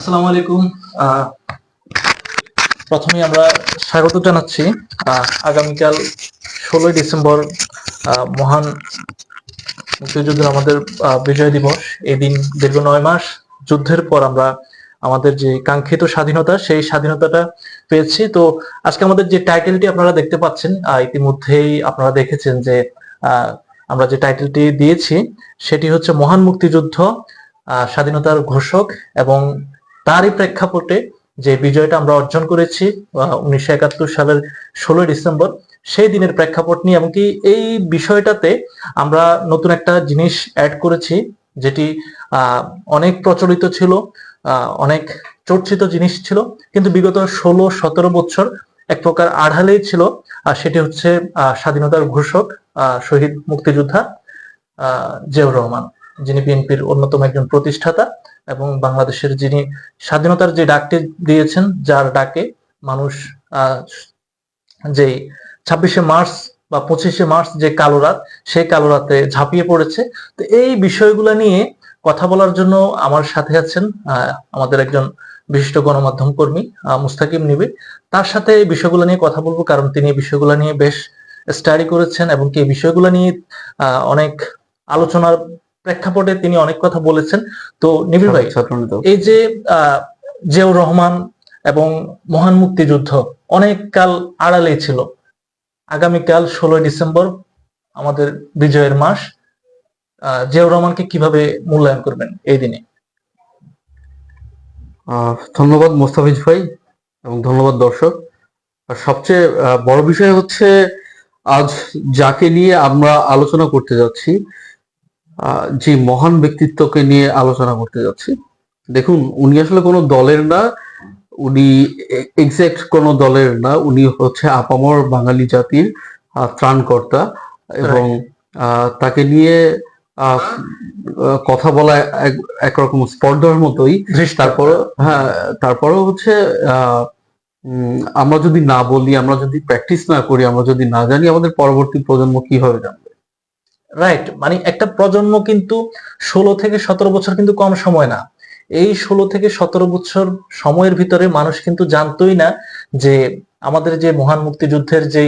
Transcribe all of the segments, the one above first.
আসসালামু আলাইকুম। প্রথমে আমরা স্বাগত জানাচ্ছি। আগামীকাল ষোলোই ডিসেম্বর মহান মুক্তিযুদ্ধের আমাদের বিজয় দিবস। এই দিন দীর্ঘ নয় মাস যুদ্ধের পর আমরা আমাদের যে কাঙ্ক্ষিত স্বাধীনতা, সেই স্বাধীনতাটা পেয়েছি। তো আজকে আমাদের যে টাইটেলটি আপনারা দেখতে পাচ্ছেন ইতিমধ্যেই আপনারা দেখেছেন যে আমরা যে টাইটেলটি দিয়েছি, সেটি হচ্ছে মহান মুক্তিযুদ্ধ স্বাধীনতার ঘোষক এবং তারই প্রেক্ষাপটে যে বিজয়টা আমরা অর্জন করেছি উনিশশো একাত্তর সালের ষোলোই ডিসেম্বর, সেই দিনের প্রেক্ষাপট নিয়ে এমনকি এই বিষয়টাতে আমরা নতুন একটা জিনিস অ্যাড করেছি, যেটি অনেক প্রচলিত ছিল অনেক চর্চিত জিনিস ছিল, কিন্তু বিগত ষোলো, সতেরো বছর এক প্রকার আড়ালেই ছিল, আর সেটি হচ্ছে স্বাধীনতার ঘোষক শহীদ মুক্তিযোদ্ধা জিয়াউর রহমান। যিনি বিএনপির অন্যতম একজন প্রতিষ্ঠাতা এবং বাংলাদেশের যিনি স্বাধীনতার যে ডাকটি দিয়েছেন, যার ডাকে মানুষ যে ছাব্বিশে মার্চ বা পঁচিশে মার্চ যে কালো রাত, সেই কালো রাতে ঝাঁপিয়ে পড়েছে। তো এই বিষয়গুলো নিয়ে কথা বলার জন্য আমার সাথে আছেন আমাদের একজন বিশিষ্ট গণমাধ্যম কর্মী মুস্তাকিম নিবে। তার সাথে এই বিষয়গুলো নিয়ে কথা বলব কারণ তিনি এই বিষয়গুলো নিয়ে বেশ স্টাডি করেছেন এবং কি এই বিষয়গুলো নিয়ে অনেক আলোচনার প্রেক্ষাপটে তিনি অনেক কথা বলেছেন। তো নিবিড় ভাই এই যে জিয়াউর রহমান এবং মহান মুক্তিযুদ্ধ অনেক কাল আড়ালেই ছিল। আগামীকাল ষোলোই ডিসেম্বর আমাদের বিজয়ের মাস। জিয়াউর রহমানকে কীভাবে মূল্যায়ন করবেন এই দিনে? আহ, ধন্যবাদ মোস্তাফিজ ভাই এবং ধন্যবাদ দর্শক। আর সবচেয়ে আহ, বড় বিষয় হচ্ছে আজ যাকে নিয়ে আমরা আলোচনা করতে যাচ্ছি যে মহান ব্যক্তিত্বকে নিয়ে আলোচনা করতে যাচ্ছি। দেখুন উনি আসলে কোনো দলের না উনি এক্সাক্ট কোনো দলের না উনি হচ্ছে আপামর বাঙালি জাতির ত্রাণকর্তা এবং আহ, তাকে নিয়ে কথা বলা এক- একরকম স্পর্ধার মতোই। তারপরে হ্যাঁ তারপরেও হচ্ছে আহ, উম, আমরা যদি না বলি আমরা যদি প্র্যাকটিস না করি আমরা যদি না জানি আমাদের পরবর্তী প্রজন্ম কীভাবে জানবে? রাইট মানে একটা প্রজন্ম কিন্তু ষোলো থেকে সতেরো বছর কিন্তু কম সময় না। এই ষোলো থেকে সতেরো বছর সময়ের ভিতরে মানুষ কিন্তু জানতোই না যে আমাদের যে মহান মুক্তিযুদ্ধের যে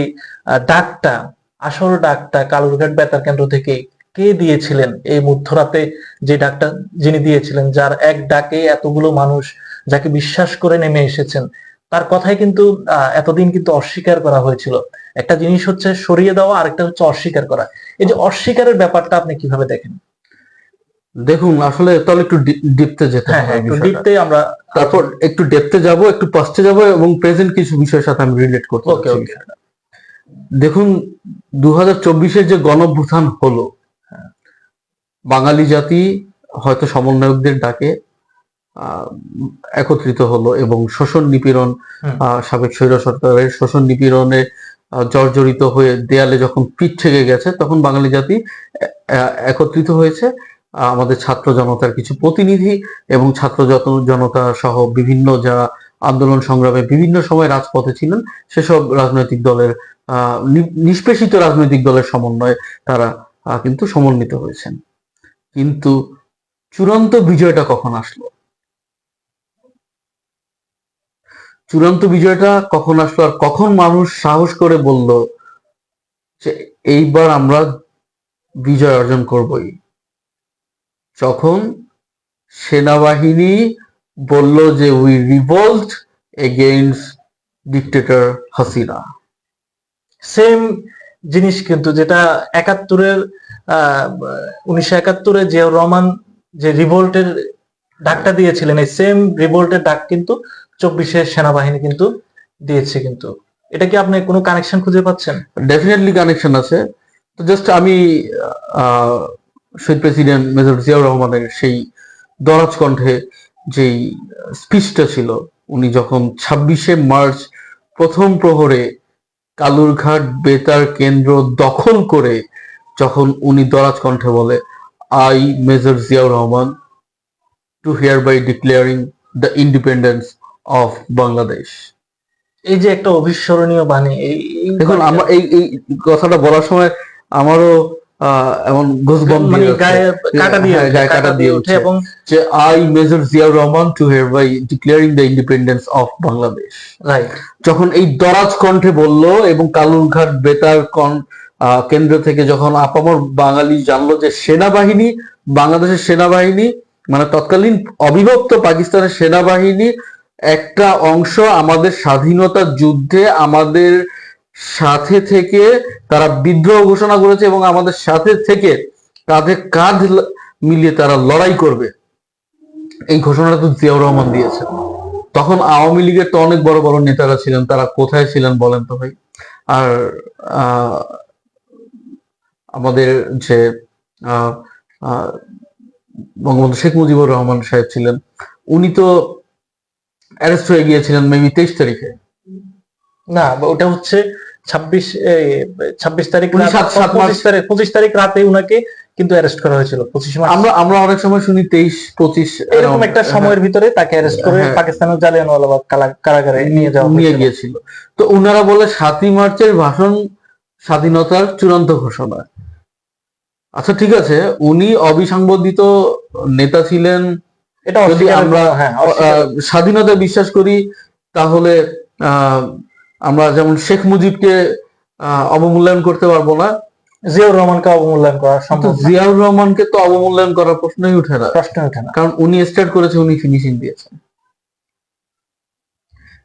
ডাকটা, আসল ডাকটা কালুরঘাট বেতার কেন্দ্র থেকে কে দিয়েছিলেন? এই মধ্যরাতে যে ডাকটা যিনি দিয়েছিলেন, যার এক ডাকে এতগুলো মানুষ যাকে বিশ্বাস করে নেমে এসেছেন তার কথাই কিন্তু এতদিন কিন্তু অস্বীকার করা হয়েছিল। একটা জিনিস হচ্ছে সরিয়ে দেওয়া আরেকটা হচ্ছে অস্বীকার করা। এই যে অস্বীকারের ব্যাপারটা আপনি কীভাবে দেখেন? দেখুন আসলে তাহলে একটু ডিপতে যেতে হ্যাঁ হবে হ্যাঁ একটু ডিপতে আমরা তারপর একটু ডেপতে যাব একটু পাস্টে যাব এবং প্রেজেন্ট কিছু বিষয়ের সাথে আমি রিলেট করতে ওকে ওকে। দেখুন দু হাজার চব্বিশের যে গণভ্যুত্থান হলো বাঙালি জাতি হয়তো সমন্বয়কদের ডাকে একত্রিত হলো এবং শোষণ নিপীড়ন আহ, সাবেক স্বৈর সরকারের শোষণ নিপীড়নে জর্জরিত হয়ে দেয়ালে যখন পিঠ থেকে গেছে তখন বাঙালি জাতি একত্রিত হয়েছে। আমাদের ছাত্র জনতার কিছু প্রতিনিধি এবং ছাত্র জনতা সহ বিভিন্ন যারা আন্দোলন সংগ্রামে বিভিন্ন সময় রাজপথে ছিলেন সেসব রাজনৈতিক দলের আহ, নিষ্পেষিত রাজনৈতিক দলের সমন্বয়ে তারা কিন্তু সমন্বিত হয়েছেন। কিন্তু চূড়ান্ত বিজয়টা কখন আসলো? চূড়ান্ত বিজয়টা কখন আসলো আর কখন মানুষ সাহস করে বলল যে এইবার আমরা বিজয় অর্জন করবই? যখন সেনাবাহিনী বলল যে we revolt against dictator Hasina. Same জিনিস কিন্তু যেটা একাত্তরের উনিশশো একাত্তরে জিয়াউর রহমান যে রিভোল্টের ডাকটা দিয়েছিলেন, এই সেম রিভোল্টের ডাক কিন্তু চব্বিশে সেনাবাহিনী কিন্তু দিয়েছে কিন্তু। এটা কি আপনি কোনো কানেকশন খুঁজে পাচ্ছেন? ডেফিনেটলি কানেকশন আছে। তো জাস্ট আমি শহীদ প্রেসিডেন্ট মেজর জিয়াউর রহমানের সেই দরাজ কণ্ঠে যেই স্পিচটা ছিল, উনি যখন ছাব্বিশে মার্চ প্রথম প্রহরে কালুরঘাট বেতার কেন্দ্র দখল করে যখন উনি দরাজ কণ্ঠে বলে I Major Ziaur Rahman to hereby declaring the independence of Bangladesh এই যে একটা অবিস্মরণীয় বাণী দেখুন আমার এই এই কথাটা বলার সময় আমারও এমন মানে গায়ে কাটা দিয়ে হ্যাঁ, গায়ে কাটা দিয়ে ওঠে এবং যে I Major Ziaur Rahman to hereby declaring the independence of Bangladesh right যখন এই দরাজ কণ্ঠে বলল এবং কালুরঘাট বেতার কেন্দ্র থেকে যখন আপামর বাঙালি জানলো যে সেনাবাহিনী বাংলাদেশের সেনাবাহিনী মানে তৎকালীন অবিভক্ত পাকিস্তানের সেনাবাহিনী একটা অংশ আমাদের স্বাধীনতা যুদ্ধে আমাদের সাথে থেকে তারা বিদ্রোহ ঘোষণা করেছে এবং আমাদের সাথে থেকে কাঁধে কাঁধ মিলিয়ে তারা লড়াই করবে। এই ঘোষণাটা তো জিয়াউর রহমান দিয়েছে তখন আওয়ামী লীগের তো অনেক বড় বড় নেতারা ছিলেন, তারা কোথায় ছিলেন বলেন তো ভাই? আর আমাদের যে বঙ্গবন্ধু শেখ মুজিবুর রহমান সাহেব ছিলেন, উনি তো অ্যারেস্ট হয়ে গিয়েছিলেন মেবি তেইশ তারিখে। না ওটা হচ্ছে ছাব্বিশ ছাব্বিশ তারিখ পঁচিশ তারিখ পঁচিশ তারিখ রাতে উনাকে কিন্তু অ্যারেস্ট করা হয়েছিল পঁচিশ মার্চ। আমরা আমরা অনেক সময় শুনি তেইশ পঁচিশ এরকম একটা সময়ের ভিতরে তাকে অ্যারেস্ট করে হ্যাঁ। পাকিস্তানের জালিয়ানওয়ালাবাগ কারাগারে নিয়ে যাওয়া নিয়ে গিয়েছিল। তো উনারা বলে সাতই মার্চের ভাষণ স্বাধীনতার চূড়ান্ত ঘোষণা। আচ্ছা ঠিক আছে। উনি অবিসংবাদিত নেতা ছিলেন এটা যদি আমরা হ্যাঁ আহ, স্বাধীনতা বিশ্বাস করি তাহলে আহ, আমরা যেমন শেখ মুজিবকে অবমূল্যায়ন করতে পারব না। জিয়াউর রহমানকে অবমূল্যায়ন করা সম্ভব জিয়াউর রহমানকে তো অবমূল্যায়ন করার প্রশ্নই উঠে না। প্রশ্ন ওঠে না। কারণ উনি স্টার্ট করেছে উনি ফিনিশিং দিয়েছে।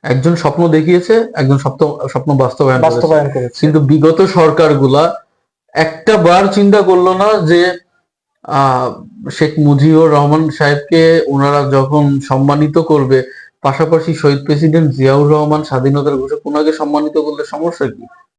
একজন স্বপ্ন দেখিয়েছে একজন স্বপ্ন স্বপ্ন বাস্তবায়ন বাস্তবায়ন করেছে। কিন্তু বিগত সরকারগুলা একটা বার চিন্তা করল না যে শেখ মুজিবুর রহমান সাহেবকে ওনারা যখন সম্মানিত করবে, পাশাপাশি শহীদ প্রেসিডেন্ট জিয়াউর রহমান স্বাধীনতার ঘোষক ওনাকে সম্মানিত করলে সমস্যা কি?